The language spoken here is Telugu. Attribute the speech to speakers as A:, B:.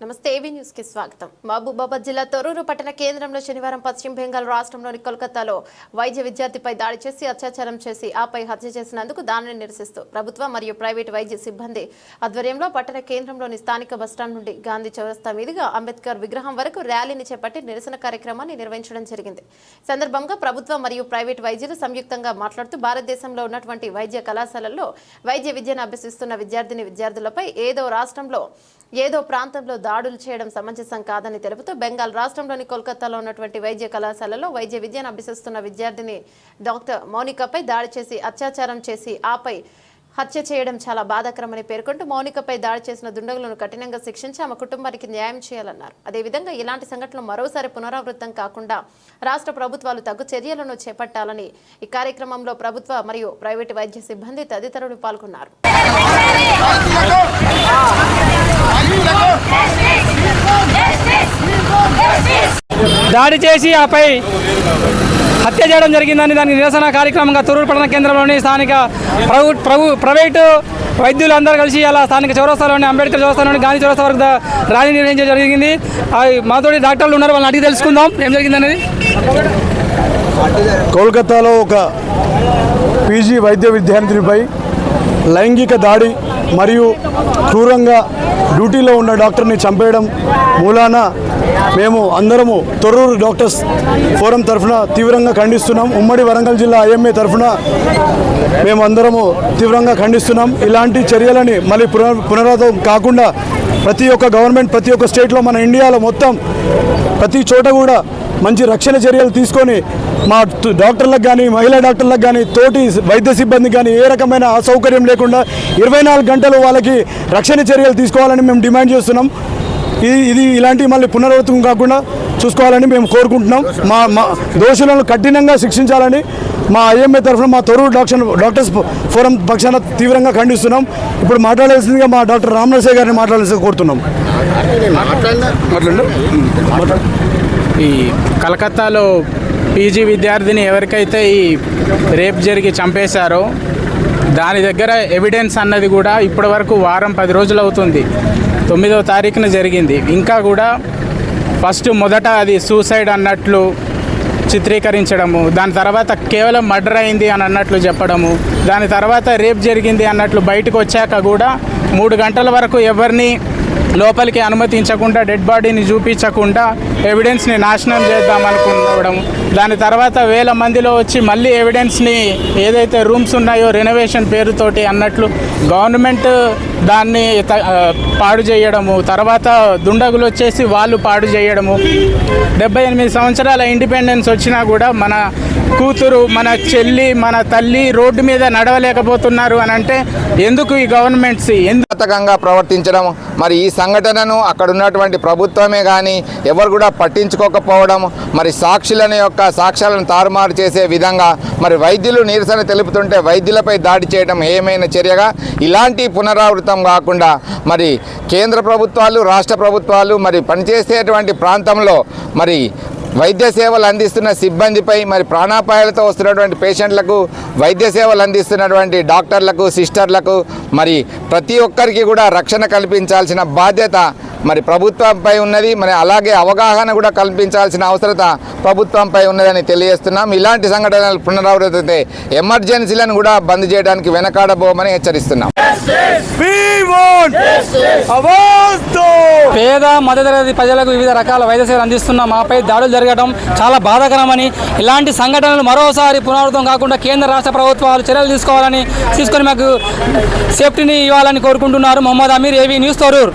A: నమస్తే ఏవీ న్యూస్కి స్వాగతం. మహబూబాబాద్ జిల్లా తొర్రూరు పట్టణ కేంద్రంలో శనివారం పశ్చిమ బెంగాల్ రాష్ట్రంలోని కోల్కతాలో వైద్య విద్యార్థిపై దాడి చేసి అత్యాచారం చేసి ఆపై హత్య చేసినందుకు దానిని నిరసిస్తూ ప్రభుత్వ మరియు ప్రైవేటు వైద్య సిబ్బంది ఆధ్వర్యంలో పట్టణ కేంద్రంలోని స్థానిక బస్టాండ్ నుండి గాంధీ చౌరస్తా మీదుగా అంబేద్కర్ విగ్రహం వరకు ర్యాలీని చేపట్టి నిరసన కార్యక్రమాన్ని నిర్వహించడం జరిగింది. సందర్భంగా ప్రభుత్వ మరియు ప్రైవేటు వైద్యులు సంయుక్తంగా మాట్లాడుతూ భారతదేశంలో ఉన్నటువంటి వైద్య కళాశాలల్లో వైద్య విద్యను అభ్యసిస్తున్న విద్యార్థిని విద్యార్థులపై ఏదో రాష్ట్రంలో ఏదో ప్రాంతంలో దాడులు చేయడం సమంజసం కాదని తెలుపుతూ బెంగాల్ రాష్ట్రంలోని కోల్కతాలో ఉన్నటువంటి వైద్య కళాశాలలో వైద్య విద్యను అభ్యసిస్తున్న విద్యార్థిని డాక్టర్ మౌనికపై దాడి చేసి అత్యాచారం చేసి ఆపై హత్య చేయడం చాలా బాధాకరమని పేర్కొంటూ మౌనికపై దాడి చేసిన దుండగులను కఠినంగా శిక్షించి ఆమె కుటుంబానికి న్యాయం చేయాలన్నారు. అదేవిధంగా ఇలాంటి సంఘటనలు మరోసారి పునరావృతం కాకుండా రాష్ట్ర ప్రభుత్వాలు తగు చర్యలను చేపట్టాలని ఈ కార్యక్రమంలో ప్రభుత్వ మరియు ప్రైవేటు వైద్య సిబ్బంది తదితరులు పాల్గొన్నారు.
B: దాడి చేసి ఆపై హత్య చేయడం జరిగిందని దానికి నిరసన కార్యక్రమంగా తూరూరు పట్టణ కేంద్రంలోని స్థానిక ప్రభు ప్రభు ప్రైవేటు వైద్యులందరూ కలిసి అలా స్థానిక చౌరస్తాలోని అంబేద్కర్ చౌరస్తాలోని గాంధీ చౌరస్తా వరకు ర్యాలీ నిర్వహించడం జరిగింది. ఆ మాతోటి డాక్టర్లు ఉన్నారు వాళ్ళని అడిగి తెలుసుకుందాం ఏం జరిగిందనేది.
C: కోల్కతాలో ఒక పీజీ వైద్య విద్యార్థినిపై లైంగిక దాడి మరియు క్రూరంగా డ్యూటీలో ఉన్న డాక్టర్ని చంపేయడం మూలాన మేము అందరము తొర్రూరు డాక్టర్స్ ఫోరం తరఫున తీవ్రంగా ఖండిస్తున్నాం. ఉమ్మడి వరంగల్ జిల్లా ఐఎంఏ తరఫున మేము అందరము తీవ్రంగా ఖండిస్తున్నాం. ఇలాంటి చర్యలని మళ్ళీ పునర్ పునరావృతం కాకుండా ప్రతి ఒక్క గవర్నమెంట్ ప్రతి ఒక్క స్టేట్లో మన ఇండియాలో మొత్తం ప్రతి చోట కూడా మంచి రక్షణ చర్యలు తీసుకొని మా డాక్టర్లకు కానీ మహిళా డాక్టర్లకు కానీ తోటి వైద్య సిబ్బంది కానీ ఏ రకమైన అసౌకర్యం లేకుండా ఇరవై నాలుగు గంటలు వాళ్ళకి రక్షణ చర్యలు తీసుకోవాలని మేము డిమాండ్ చేస్తున్నాం. ఇది ఇది ఇలాంటి మళ్ళీ పునరావృతం కాకుండా చూసుకోవాలని మేము కోరుకుంటున్నాం. మా మా దోషులను కఠినంగా శిక్షించాలని మా ఐఎంఏ తరఫున మా తొరూరు డాక్టర్ డాక్టర్స్ ఫోరం పక్షాన తీవ్రంగా ఖండిస్తున్నాం. ఇప్పుడు మాట్లాడాల్సిందిగా మా డాక్టర్ రామనరసయ్య గారిని మాట్లాడాల్సిందిగా కోరుతున్నాం. మాట్లాడండి
D: ఈ కలకత్తాలో పీజీ విద్యార్థిని ఎవరికైతే ఈ రేప్ జరిగి చంపేశారో దాని దగ్గర ఎవిడెన్స్ అన్నది కూడా ఇప్పటివరకు వారం పది రోజులు అవుతుంది. తొమ్మిదవ తారీఖున జరిగింది. ఇంకా కూడా ఫస్ట్ మొదట అది సూసైడ్ అన్నట్లు చిత్రీకరించడము దాని తర్వాత కేవలం మర్డర్ అయింది అని అన్నట్లు చెప్పడము దాని తర్వాత రేప్ జరిగింది అన్నట్లు బయటకు వచ్చాక కూడా మూడు గంటల వరకు ఎవరిని లోపలికి అనుమతించకుండా డెడ్ బాడీని చూపించకుండా ఎవిడెన్స్ని నాశనం చేద్దాం అనుకోవడం దాని తర్వాత వేల మందిలో వచ్చి మళ్ళీ ఎవిడెన్స్ని ఏదైతే రూమ్స్ ఉన్నాయో రెనోవేషన్ పేరుతోటి అన్నట్లు గవర్నమెంట్ దాన్ని పాడు చేయడము తర్వాత దుండగులు వచ్చేసి వాళ్ళు పాడు చేయడము. డెబ్బై ఎనిమిది సంవత్సరాల ఇండిపెండెన్స్ వచ్చినా కూడా మన కూతురు మన చెల్లి మన తల్లి రోడ్డు మీద నడవలేకపోతున్నారు అని అంటే ఎందుకు ఈ గవర్నమెంట్స్
E: ఎందుకంగా ప్రవర్తించడం మరి ఈ సంఘటనను అక్కడ ఉన్నటువంటి ప్రభుత్వమే కానీ ఎవరు కూడా పట్టించుకోకపోవడం మరి సాక్షులని యొక్క సాక్ష్యాలను తారుమారు చేసే విధంగా మరి వైద్యులు నిరసన తెలుపుతుంటే వైద్యులపై దాడి చేయడం ఏమైనా చర్యగా? ఇలాంటి పునరావృతం కాకుండా మరి కేంద్ర ప్రభుత్వాలు రాష్ట్ర ప్రభుత్వాలు మరి పనిచేసేటువంటి ప్రాంతంలో మరి వైద్య సేవలు అందిస్తున్న సిబ్బందిపై మరి ప్రాణాపాయాలతో వస్తున్నటువంటి పేషెంట్లకు వైద్య సేవలు అందిస్తున్నటువంటి డాక్టర్లకు సిస్టర్లకు మరి ప్రతి ఒక్కరికి కూడా రక్షణ కల్పించాల్సిన బాధ్యత మరి ప్రభుత్వంపై ఉన్నది. మరి అలాగే అవగాహన కూడా కల్పించాల్సిన అవసరత ప్రభుత్వంపై ఉన్నదని తెలియజేస్తున్నాం. ఇలాంటి సంఘటనలు పునరావృతమైతే ఎమర్జెన్సీలను కూడా బంద్ చేయడానికి వెనకాడబోమని హెచ్చరిస్తున్నాం.
B: పేద మధ్యతరగతి ప్రజలకు వివిధ రకాల వైద్య సేవలు అందిస్తున్న మాపై దాడులు జరగడం చాలా బాధాకరమని ఇలాంటి సంఘటనలు మరోసారి పునరావృతం కాకుండా కేంద్ర రాష్ట్ర ప్రభుత్వాలు చర్యలు తీసుకోవాలని తీసుకొని మాకు సేఫ్టీని ఇవ్వాలని కోరుకుంటున్నారు. మొహమ్మద్ అమీర్ ఏవి న్యూస్ తొరూర్.